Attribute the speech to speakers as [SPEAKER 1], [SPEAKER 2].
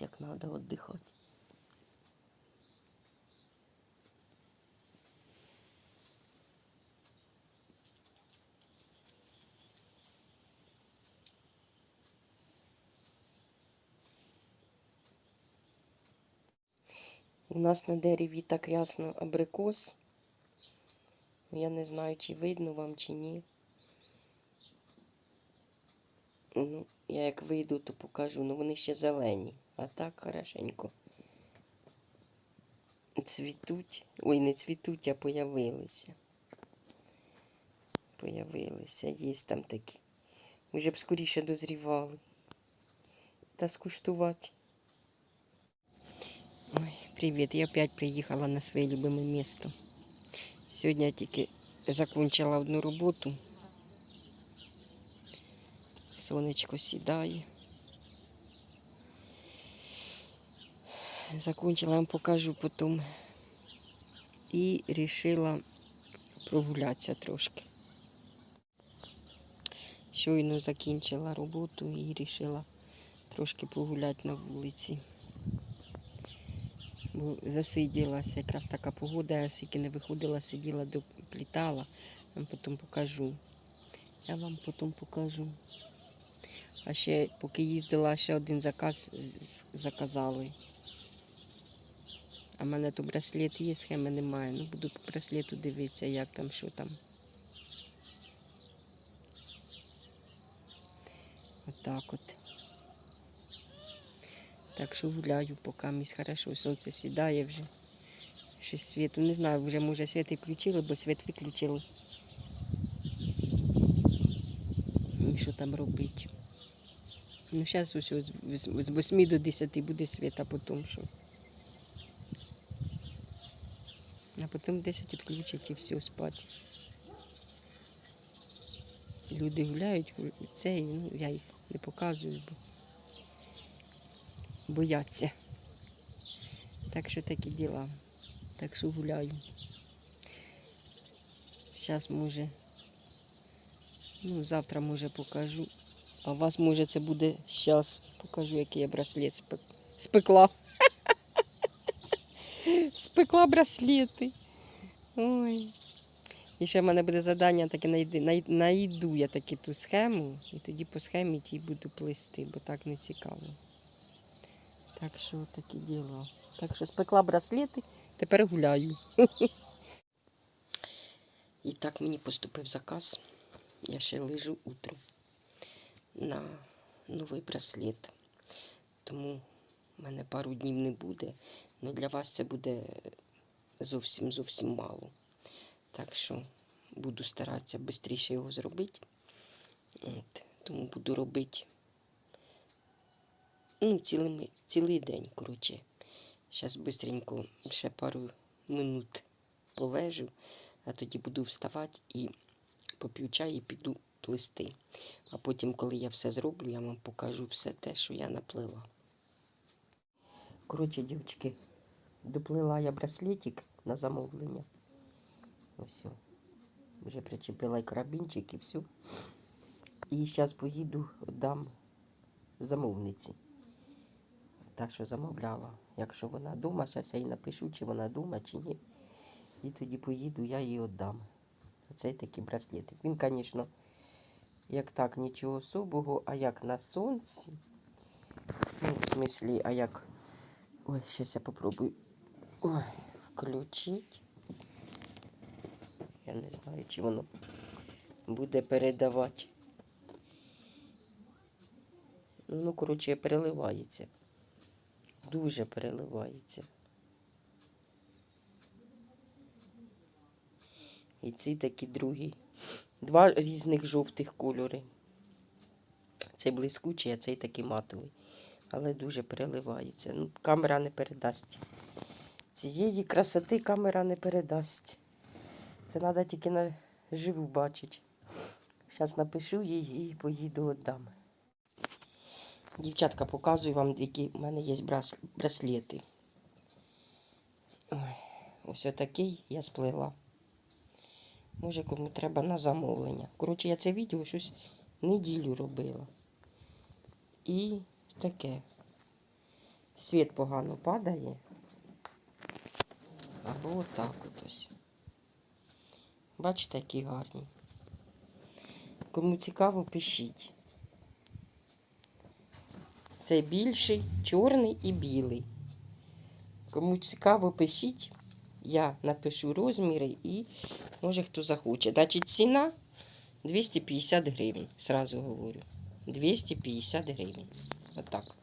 [SPEAKER 1] висихати. У нас на дереві так ясно абрикос. Я не знаю, чи видно вам, чи ні. Ну, я як вийду, то покажу. Ну вони ще зелені. А так хорошенько. Цвітуть. Ой, не цвітуть, а появилися. Появилися. Є там такі. Вже б скоріше дозрівали. Та скуштувати. Ой, привіт. Я опять приїхала на своє любиме місто. Сьогодні я тільки закончила одну роботу. Сонечко сідає. Закончила, я вам покажу потім. І вирішила прогулятися трошки. Щойно закінчила роботу і вирішила трошки погуляти на вулиці. Бо засиділася, якраз така погода, я скільки не виходила, сиділа, доплітала. Я вам потім покажу. Я вам потім покажу. А ще, поки їздила, ще один заказ заказали. А в мене то браслет є, схеми немає. Ну, буду по браслету дивитися, як там, що там. Отак от. Так що гуляю, поки місь хорошо. Сонце сідає вже. Щось світу. Не знаю, вже може світ і включили, бо світ виключили. І що там робити? Ну, зараз ось з- з 8 до 10 буде світ, а потім що? А потім 10 відключать і все спати. Люди гуляють, це, ну, я їх не показую, бо бояться. Так що такі діла. Так що гуляю. Зараз може, ну, завтра може покажу. А у вас може це буде зараз. Покажу, який я браслет спек- спекла. Спекла браслети. Ой. І ще в мене буде завдання таке найди, най, найду я таки ту схему, і тоді по схемі тій буду плести, бо так не цікаво. Так що таке діло. Так що спекла браслети, тепер гуляю. І так мені поступив заказ. Я ще лежу утром на новий браслет. Тому в мене пару днів не буде. Ну для вас це буде зовсім зовсім мало. Так що буду старатися швидше його зробити. От, тому буду робити ну, цілими, цілий день, коротше. Зараз швидко ще пару минут полежу, а тоді буду вставати і поп'ю чай і піду плести. А потім, коли я все зроблю, я вам покажу все те, що я наплила. Коротше, дівчатки, доплила я браслетик на замовлення. Ось. Вже причепила і карабінчик і все. І зараз поїду, дам замовниці. Так що замовляла. Якщо вона вдома, зараз я їй напишу, чи вона вдома, чи ні. І тоді поїду, я їй віддам. Оцей такий браслетик. Він, звісно, як так, нічого особого, а як на сонці. Ну, в смислі, а як. Ой, зараз я попробую. Ой, включить. Я не знаю, чи воно буде передавати. Ну, коротше, переливається. Дуже переливається. І ці такі другі. Два різних жовтих кольори. Цей блискучий, а цей такий матовий. Але дуже переливається. Ну, камера не передасть. Цієї красоти камера не передасть. Це треба тільки на живу бачити. Зараз напишу їй і поїду віддам. Дівчатка, показую вам, які в мене є брас- браслети. Ось отакий я сплела. Може, кому треба на замовлення. Коротше, я це відео щось неділю робила. І таке. світ погано падає. Або отак от ось. Бачите, які гарні. Кому цікаво, пишіть. Це більший, чорний і білий. Кому цікаво, пишіть. Я напишу розміри і може хто захоче. Значить, ціна 250 гривень. Сразу говорю. 250 гривень. Отак.